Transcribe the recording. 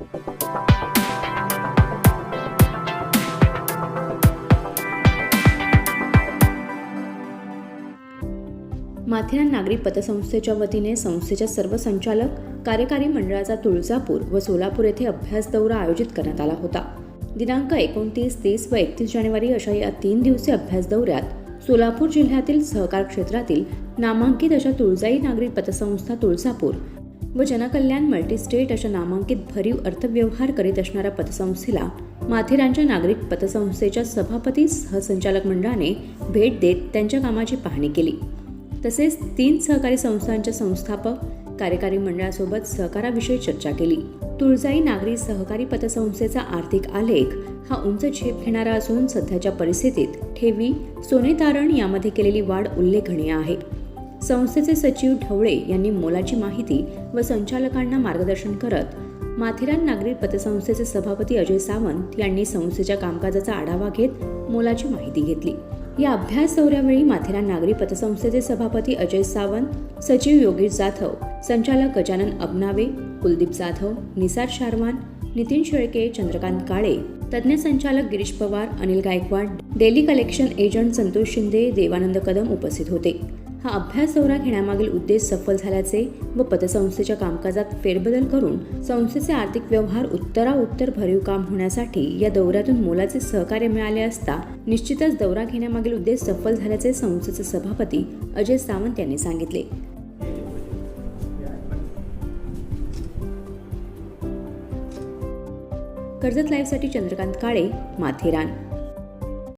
माथेरान नागरी पतसंस्थेच्या वतीने संस्थेच्या सर्व संचालक कार्यकारी मंडळाचा तुळजापूर व सोलापूर येथे अभ्यास दौरा आयोजित करण्यात आला होता. दिनांक एकोणतीस तीस व एकतीस जानेवारी अशा या तीन दिवसीय अभ्यास दौऱ्यात सोलापूर जिल्ह्यातील सहकार क्षेत्रातील नामांकित अशा तुळजाई नागरी पतसंस्था तुळजापूर व जनकल्याण मल्टीस्टेट अशा नामांकित भरीव अर्थव्यवहार करीत असणाऱ्या पतसंस्थेला माथेरानच्या नागरिक पतसंस्थेच्या सभापती सहसंचालक मंडळाने भेट देत त्यांच्या कामाची पाहणी केली. तसेच तीन सहकारी संस्थांच्या संस्थापक कार्यकारी मंडळासोबत सहकाराविषयी चर्चा केली. तुळजाई नागरी सहकारी पतसंस्थेचा आर्थिक आलेख हा उंच झेप घेणारा असून सध्याच्या परिस्थितीत ठेवी सोने तारण यामध्ये केलेली वाढ उल्लेखनीय आहे. संस्थेचे सचिव ढवळे यांनी मोलाची माहिती व संचालकांना मार्गदर्शन करत माथेरान नागरी पतसंस्थेचे सभापती अजय सावंत यांनी संस्थेच्या कामकाजाचा आढावा घेत मोलाची माहिती घेतली. या अभ्यास दौऱ्यावेळी माथेरान नागरी पतसंस्थेचे सभापती अजय सावंत सचिव योगेश जाधव संचालक गजानन अबनावे कुलदीप जाधव निसार शारवान नितीन शेळके चंद्रकांत काळे तज्ज्ञ संचालक Girish Pawar Anil Gaikwad daily collection agent Santosh Shinde Devanand Kadam उपस्थित होते. हा अभ्यास दौरा घेण्यामागील उद्देश सफल झाल्याचे व पतसंस्थेच्या कामकाजात फेरबदल करून संस्थेचे आर्थिक व्यवहार उत्तराउत्तर भरीव काम होण्यासाठी या दौऱ्यातून मोलाचे सहकार्य मिळाले असता निश्चितच दौरा घेण्यामागील उद्देश सफल झाल्याचे संस्थेचे सभापती अजय सावंत यांनी सांगितले. कर्जत लाईव्हसाठी चंद्रकांत काळे माथेरान.